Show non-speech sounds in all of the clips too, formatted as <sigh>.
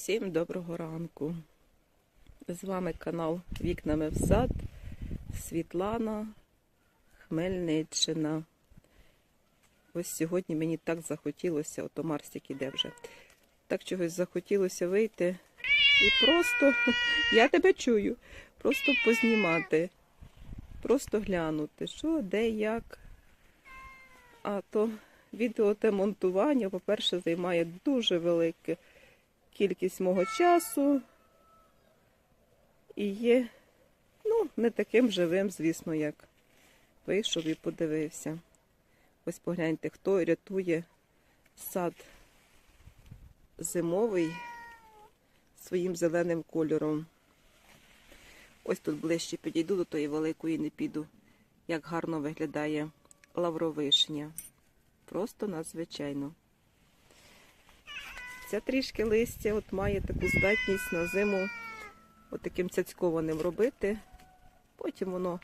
Всім доброго ранку. З вами канал Вікнами в сад, Світлана, Хмельниччина. Ось сьогодні мені так захотілося, ото Марсик іде вже. Так чогось захотілося вийти і просто, <laughs> я тебе чую, просто познімати, просто глянути, що, де, як. А то відео те монтування, по-перше, займає дуже велике кількість мого часу і є, ну, не таким живим, звісно, як вийшов і подивився. Ось погляньте, хто рятує сад зимовий своїм зеленим кольором. Ось тут ближче підійду до тої великої не піду, як гарно виглядає лавровишня. Просто надзвичайно. Ця трішки листя от має таку здатність на зиму таким цяцькованим робити. Потім воно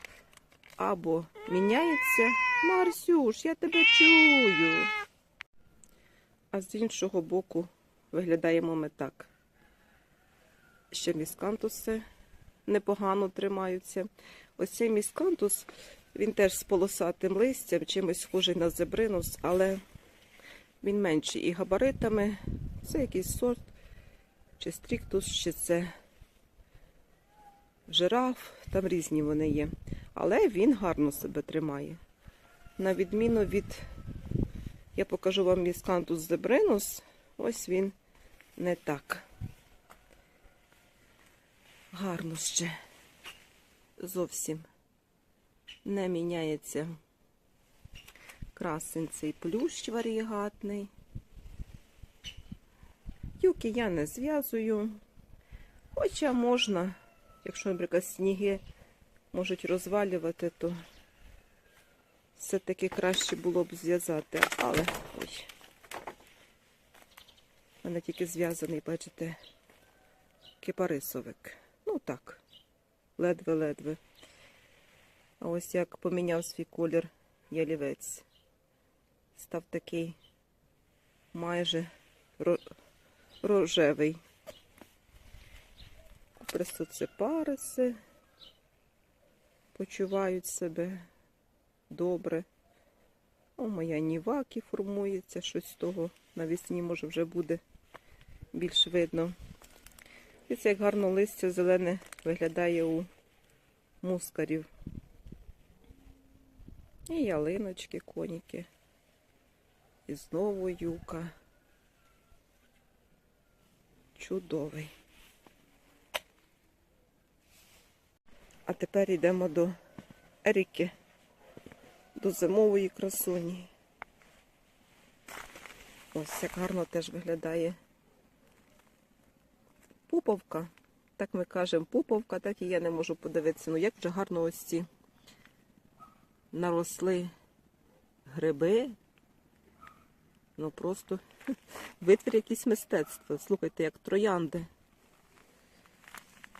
або міняється. Марсюш, я тебе чую. А з іншого боку виглядаємо ми так. Ще міскантуси непогано тримаються. Ось цей міскантус, він теж з полосатим листям, чимось схожий на зебринус, але він менший і габаритами. Це якийсь сорт, чи стріктус, чи це жираф, там різні вони є. Але він гарно себе тримає. На відміну від, я покажу вам міскантус зебринус, ось він не так. Гарно ще. Зовсім не міняється красень цей плющ варігатний. Юки я не зв'язую, хоча можна, якщо, наприклад, сніги можуть розвалювати, то все-таки краще було б зв'язати. Але ой, у мене тільки зв'язаний, бачите, кипарисовик. Ну так, ледве-ледве. А ось як поміняв свій колір ялівець. Став такий майже рожевий. Пресоцепариси почувають себе добре. О, моя нівакі формується, щось з того навесні, може, вже буде більш видно. Дивіться, як гарно листя зелене виглядає у мускарів. І ялиночки, коніки. І знову юка. Чудовий. А тепер йдемо до Еріки, до зимової красуні. Ось як гарно теж виглядає пуповка. Так ми кажемо пуповка, так і я не можу подивитися. Ну як вже гарно ось ці наросли гриби. Ну просто <laughs> витвір якийсь мистецтво. Слухайте, як троянди.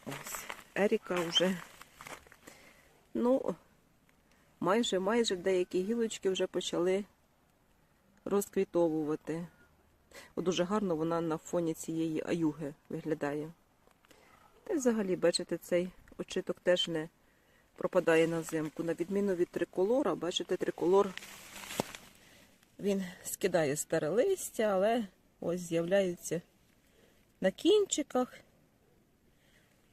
Ось. Еріка вже, ну, майже майже деякі гілочки вже почали розквітовувати. От Дуже гарно вона на фоні цієї аюги виглядає. Та взагалі, бачите, цей очиток теж не пропадає на зимку. На відміну від триколора, бачите, триколор він скидає старе листя, але ось з'являються на кінчиках.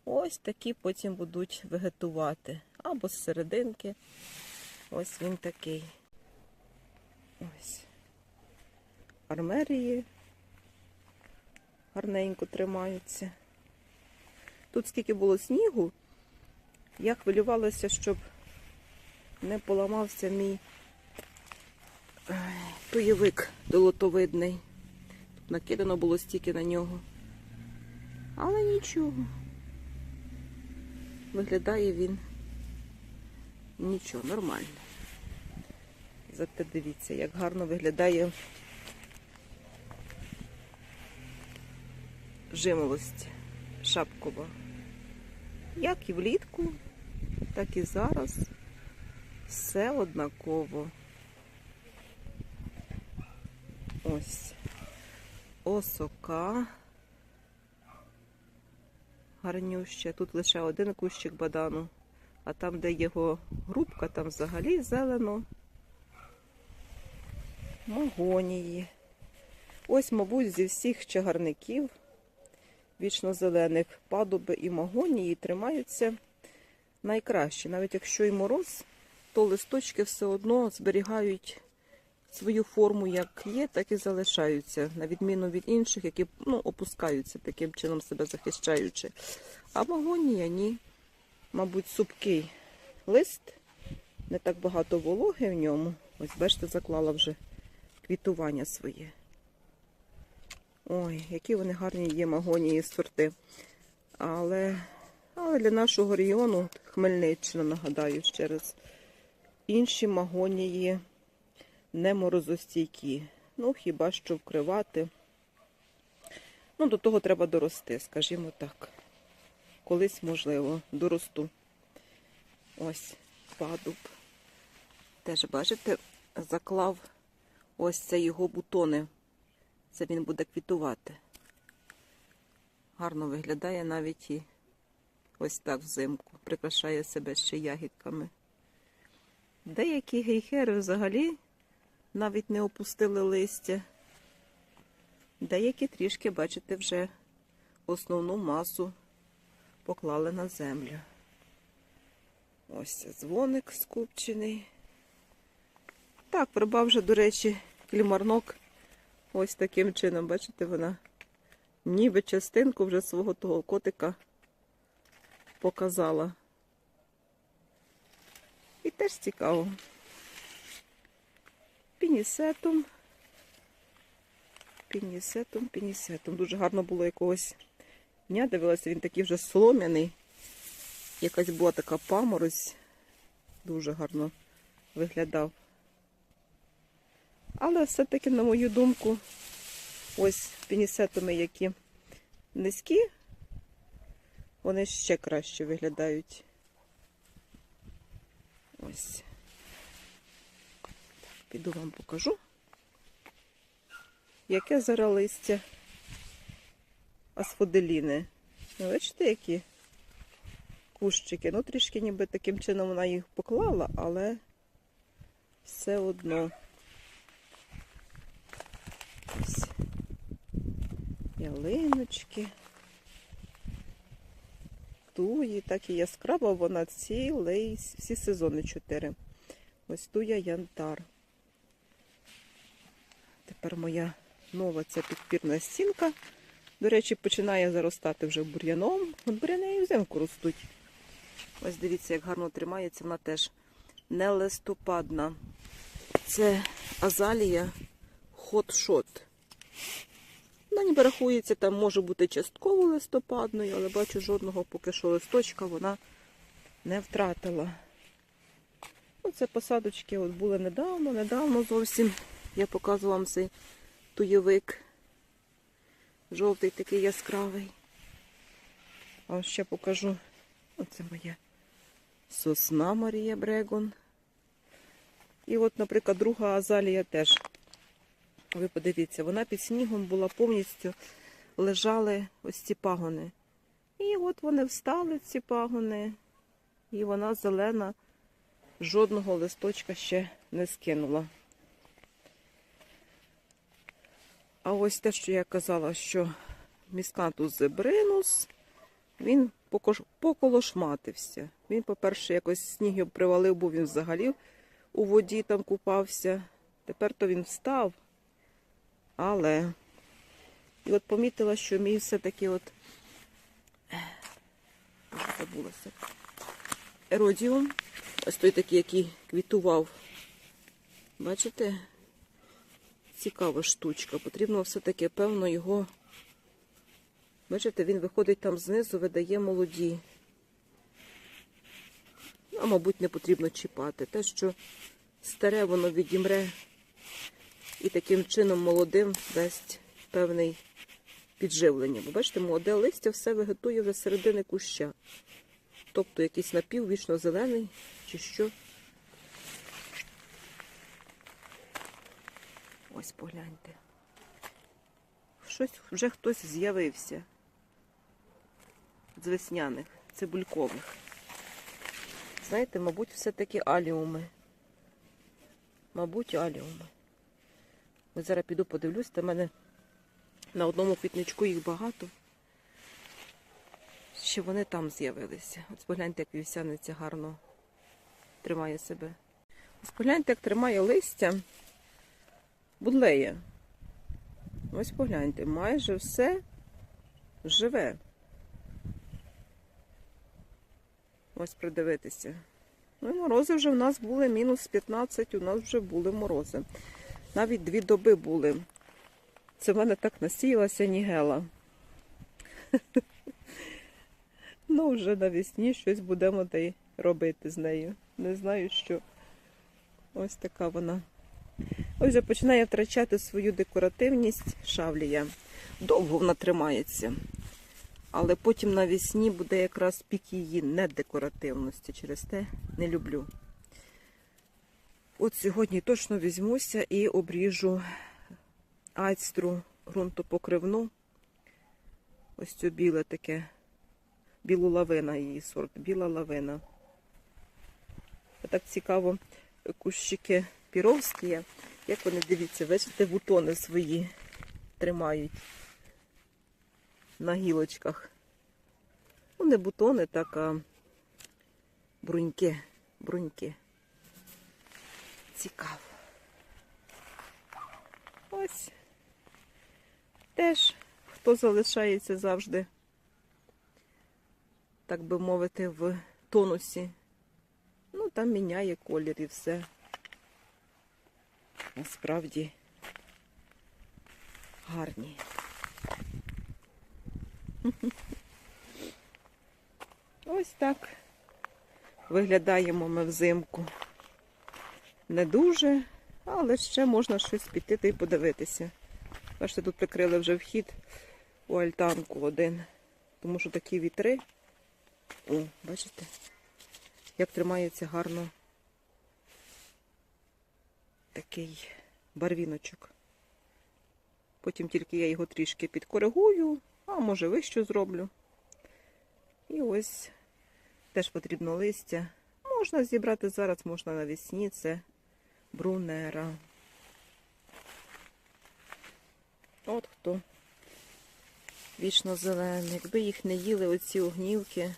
Ось такі потім будуть вегетувати. Або з серединки. Ось він такий. Ось. Армерії гарненько тримаються. Тут скільки було снігу, я хвилювалася, щоб не поламався мій Туєвик долотовидний. Тут накидано було стільки на нього. Але нічого. Виглядає він нічого, нормально. Зате дивіться, як гарно виглядає жимолость шапкова. Як і влітку, так і зараз. Все однаково. Ось осока гарнюще. Тут лише один кущик бадану, а там, де його грубка, там взагалі зелено. Магонії. Ось, мабуть, зі всіх чагарників вічно-зелених падуби і магонії тримаються найкраще. Навіть якщо і мороз, то листочки все одно зберігають свою форму, як є, так і залишаються, на відміну від інших, які ну, опускаються таким чином себе захищаючи. А магонія ні. Мабуть, супкий лист, не так багато вологи в ньому. Ось, бачите, заклала вже квітування своє. Ой, які вони гарні є магонії сорти. Але, але для нашого регіону Хмельниччина, нагадаю ще раз, інші магонії не морозостійкі. Ну, хіба що вкривати. Ну, до того треба дорости, скажімо так. Колись, можливо, доросту. Ось падуб. Теж, бачите, заклав ось це його бутони. Це він буде квітувати. Гарно виглядає навіть і ось так взимку. Прикрашає себе ще ягідками. Деякі гейхери взагалі навіть не опустили листя. Деякі трішки, бачите, вже основну масу поклали на землю. Ось дзвоник скупчений. Так, прибав вже, до речі, клімарнок. Ось таким чином, бачите, вона ніби частинку вже свого того котика показала. І теж цікаво. Пінісетом. Пінісетом, пінісетом. Дуже гарно було якогось дня. Дивилася, він такий вже солом'яний. Якась була така паморозь. Дуже гарно виглядав. Але все-таки, на мою думку, ось пінісетами, які низькі, вони ще краще виглядають. Ось. Піду вам покажу, яке зараз листя асфоделіни. Бачите, які кущики. Ну, трішки ніби таким чином вона їх поклала, але все одно. Ось. Ялиночки. Туї, так і яскрава вона цілий, всі сезони чотири. Ось туя янтар. Тепер моя нова ця підпірна стінка. До речі, починає заростати вже бур'яном. От бур'яни і взимку ростуть. Ось дивіться, як гарно тримається, вона теж не листопадна. Це азалія хот-шот. Вона ніби рахується, там може бути частково листопадною, але бачу, жодного поки що листочка вона не втратила. Оце посадочки от були недавно, недавно зовсім. Я показувала вам цей туєвик. Жовтий такий яскравий. А ще покажу. Оце моя сосна Марія Брегон. І от, наприклад, друга азалія теж. Ви подивіться, вона під снігом була повністю лежали ось ці пагони. І от вони встали, ці пагони, і вона зелена, жодного листочка ще не скинула. А ось те, що я казала, що міскантус зебринус, він поколошматився. Він, по-перше, якось сніг привалив, бо він взагалі у воді там купався. Тепер то він встав. Але і от помітила, що мій все-таки от забулася. Еродіум. Ось той такий, який квітував. Бачите? Цікава штучка. Потрібно все-таки, певно, його. Бачите, він виходить там знизу, видає молоді. А, мабуть, не потрібно чіпати. Те, що старе, воно відімре і таким чином молодим дасть певний підживлення. Бо бачите, молоде листя все вегетує вже середини куща. Тобто якийсь напів вічно зелений чи що. Ось погляньте. Щось вже хтось з'явився. з весняних, цибулькових. Знаєте, мабуть, все-таки аліуми. Мабуть, аліуми. Ось зараз піду подивлюсь, та в мене на одному квітничку їх багато. Ще вони там з'явилися. Ось погляньте, як вівсяниця гарно тримає себе. Ось погляньте, як тримає листя будлеє. Ось погляньте, майже все живе. Ось придивитися. Ну і морози вже в нас були мінус 15, у нас вже були морози. Навіть дві доби були. Це в мене так насіялася нігела. <laughs> Ну, вже навесні щось будемо робити з нею. Не знаю, що. Ось така вона. Ось вже починає втрачати свою декоративність шавлія. Довго вона тримається. Але потім навесні буде якраз пік її недекоративності. Через те не люблю. От сьогодні точно візьмуся і обріжу айстру ґрунтопокривну. Ось цю біле таке, білу лавина її сорт, біла лавина. Так цікаво, кущики піровські, як вони дивіться, бачите, бутони свої тримають на гілочках. Ну, не бутони, так а бруньки, бруньки. Цікаво. Ось. Теж хто залишається завжди, так би мовити, в тонусі. Ну, там міняє колір і все. Насправді гарні. <laughs> Ось так виглядаємо ми взимку. Не дуже, але ще можна щось піти та й подивитися. Бачите, тут прикрили вже вхід у альтанку один, тому що такі вітри. О, бачите, як тримається гарно такий барвіночок. Потім тільки я його трішки підкоригую, а може вище зроблю. І ось теж потрібно листя. Можна зібрати зараз, можна навесні, це брунера. От хто вічно зелений. Якби їх не їли оці огнівки.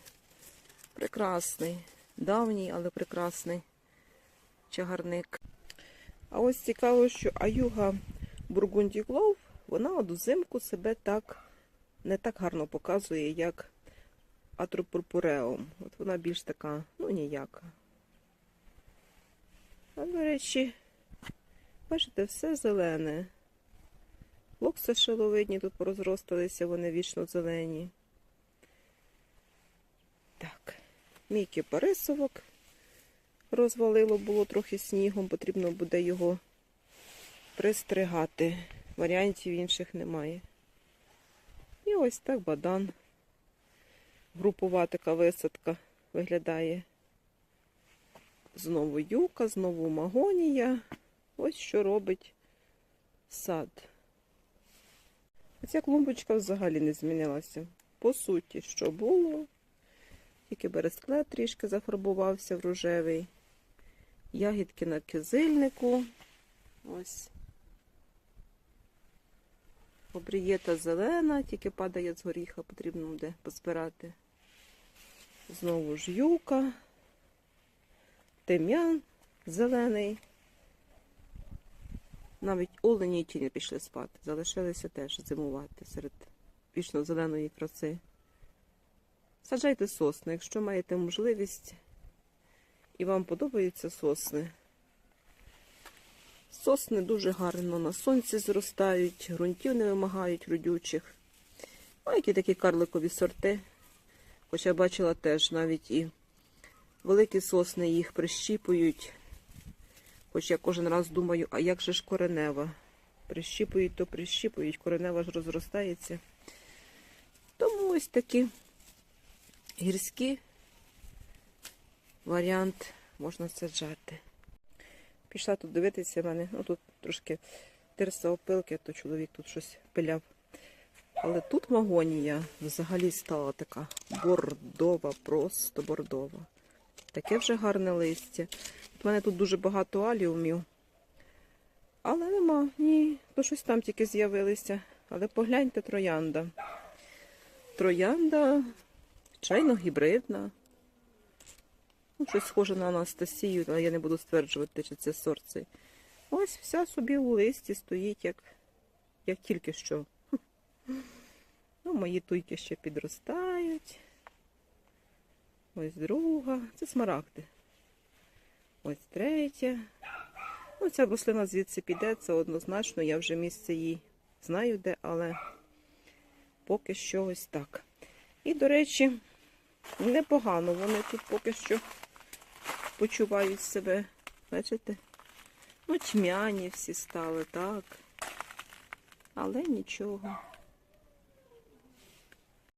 Прекрасний, давній, але прекрасний чагарник. А ось цікаво, що аюга Бургунді Глов, вона от взимку себе так не так гарно показує, як Атропурпуреум. От вона більш така, ну ніяка. А, до речі, бачите, все зелене. Локси шиловидні тут порозросталися, вони вічно зелені. Так, мій кипарисовок розвалило було трохи снігом, потрібно буде його пристригати. Варіантів інших немає. І ось так бадан. Групова така висадка виглядає. Знову юка, знову магонія. Ось що робить сад. Ця клумбочка взагалі не змінилася. По суті, що було, тільки бересклет трішки зафарбувався в рожевий. Ягідки на кизильнику. Ось. Обрієта зелена, тільки падає з горіха, потрібно буде позбирати. Знову ж юка, тем'ян зелений. Навіть олені й ті пішли спати, залишилися теж зимувати серед вічно зеленої краси. Саджайте сосни, якщо маєте можливість і вам подобаються сосни. Сосни дуже гарно на сонці зростають, ґрунтів не вимагають родючих. А які такі карликові сорти. Хоча бачила теж навіть і великі сосни їх прищіпують. Хоч я кожен раз думаю, а як же ж коренева? Прищіпують, то прищіпують, коренева ж розростається. Тому ось такі гірські варіант можна саджати. Пішла тут дивитися в мене, ну тут трошки тирса опилки, то чоловік тут щось пиляв. Але тут магонія взагалі стала така бордова, просто бордова. Таке вже гарне листя. У мене тут дуже багато аліумів. Але нема, ні, то щось там тільки з'явилися. Але погляньте троянда. Троянда, звичайно, гібридна. Ну, щось схоже на Анастасію, але я не буду стверджувати, чи це сорт цей. Ось вся собі у листі стоїть, як, як тільки що. <laughs> Ну, мої туйки ще підростають. Ось друга. Це смарагди. Ось третя. Ну, ця рослина звідси піде, це однозначно. Я вже місце її знаю де, але поки що ось так. І, до речі, непогано вони тут поки що почувають себе. Бачите? Ну, тьмяні всі стали, так. Але нічого.